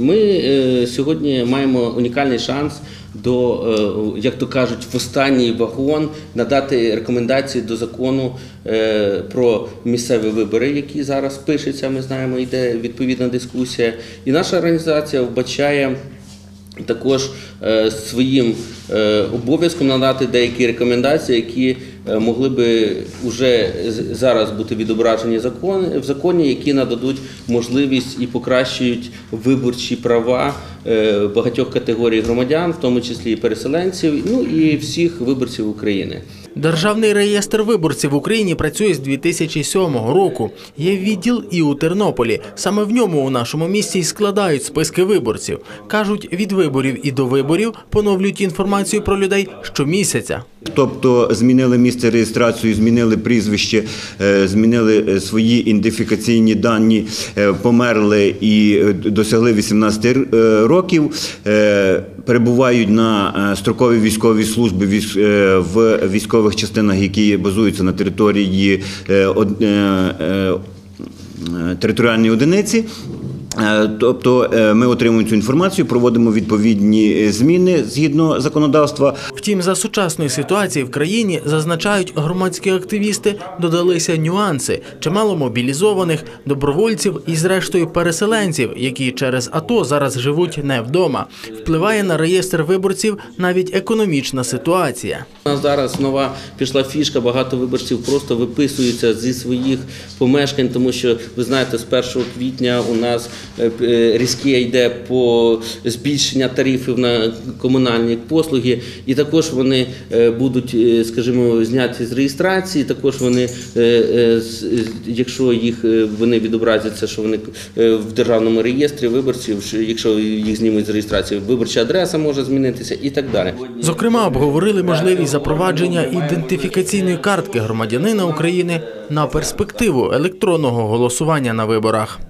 Ми е, сьогодні маємо унікальний шанс до, е, як то кажуть, в останній вагон надати рекомендації до закону е, про місцеві вибори, які зараз пишеться. Ми знаємо, йде відповідна дискусія. І наша організація вбачає також своїм обов'язком надати деякі рекомендації, які могли би вже зараз бути відображені закон, в законі, які нададуть можливість і покращують виборчі права е, багатьох категорій громадян, в тому числі і переселенців, ну і всіх виборців України. Державний реєстр виборців в Україні працює з 2007 року. Є відділ і у Тернополі. Саме в ньому у нашому місті й складають списки виборців. кажуть, від виборів і до виборів поновлюють інформацію про людей щомісяця. Тобто змінили місце реєстрації, змінили прізвище, е, змінили е, свої ідентифікаційні дані, е, померли і досягли 18 е, років, перебувають на строковій військовій службі в військових частинах, які базуються на території територіальної одиниці. Е, Тобто е, ми отримуємо цю інформацію, проводимо відповідні е, зміни згідно законодавства. Втім, за сучасної ситуації в країні зазначають громадські активісти, додалися нюанси, чимало мобілізованих, добровольців і, зрештою, переселенців, які через АТО зараз живуть не вдома. Впливає на реєстр виборців навіть економічна ситуація. У нас зараз нова пішла фішка. Багато виборців просто виписуються зі своїх помешкань, тому що ви знаєте, з 1 квітня у нас різке йде по збільшення тарифів на комунальні послуги, і також вони е, будуть, е, скажімо, зняті з реєстрації. Також вони, е, е, е, якщо їх е, вони відобразяться, що вони е, в державному реєстрі виборців, якщо їх знімуть з реєстрації, виборча адреса може змінитися і так далі. Зокрема, обговорили можливість запровадження ідентифікаційної картки громадянина України на перспективу електронного голосування на виборах.